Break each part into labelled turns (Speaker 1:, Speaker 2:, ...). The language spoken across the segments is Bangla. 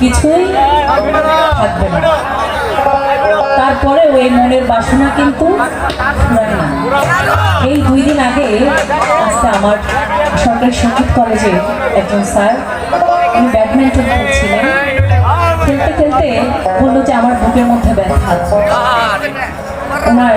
Speaker 1: কিছুই থাকবে না। তারপরে ওই মনের বাসনা কিন্তু এই দুই দিন আগে আজকে আমার সরকারি সংগীত কলেজে একজন স্যার, উনি ব্যাডমিন্টন খেলছিলেন। খেলতে খেলতে বলল যে আমার বুকের মধ্যে ব্যথা ওনার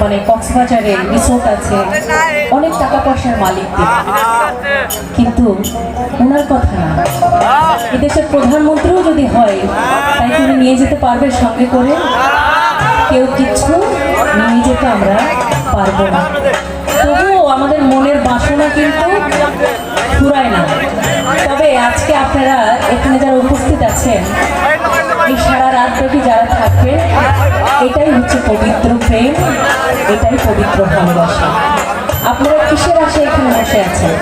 Speaker 1: মানে কক্সবাজারে রিসোর্ট আছে। অনেক টাকা পয়সার মালিক। কিন্তু ওনার কথা না। এদেশের প্রধানমন্ত্রীও যদি হয়, তাই তিনি নিয়ে যেতে পারবে সঙ্গে করে। কেউ কিছু নিয়ে যেতে আমরা পারব না। তবুও আমাদের মনের বাসনা কিন্তু ফুরায় না। তবে আজকে আপনারা এখানে যারা উপস্থিত আছেন, এই সারা রাত ব্যাপী যারা থাকবে এটাই হচ্ছে পবিত্র প্রেম, এটাই পবিত্র ভালোবাসা। আপনারা কিসের আশে এখানে বসে আছেন?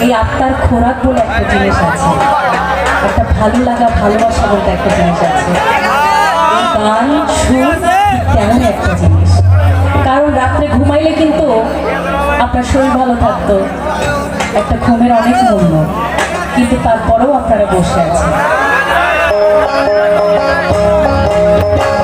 Speaker 1: এই আত্মার খোরাক বলে একটা জিনিস আছে। একটা ভালো লাগা, ভালোবাসা বলতে একটা জিনিস আছে। গান, সুর তেমন একটা জিনিস। কারণ রাত্রে ঘুমাইলে কিন্তু আপনার শরীর ভালো থাকতো, একটা ঘুমের অনেক মূল্য। কিন্তু তারপরেও আপনারা বসে আছেন। Thank.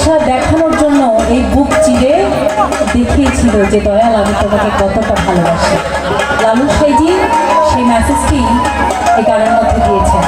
Speaker 1: ভালোবাসা দেখানোর জন্য এই বুক চিরে দেখিয়েছিল যে দয়াল আমি তোমাকে কতটা ভালোবাসি। লালু সাইজি, সেই মেসেজটি এই গানের মধ্যে দিয়েছেন।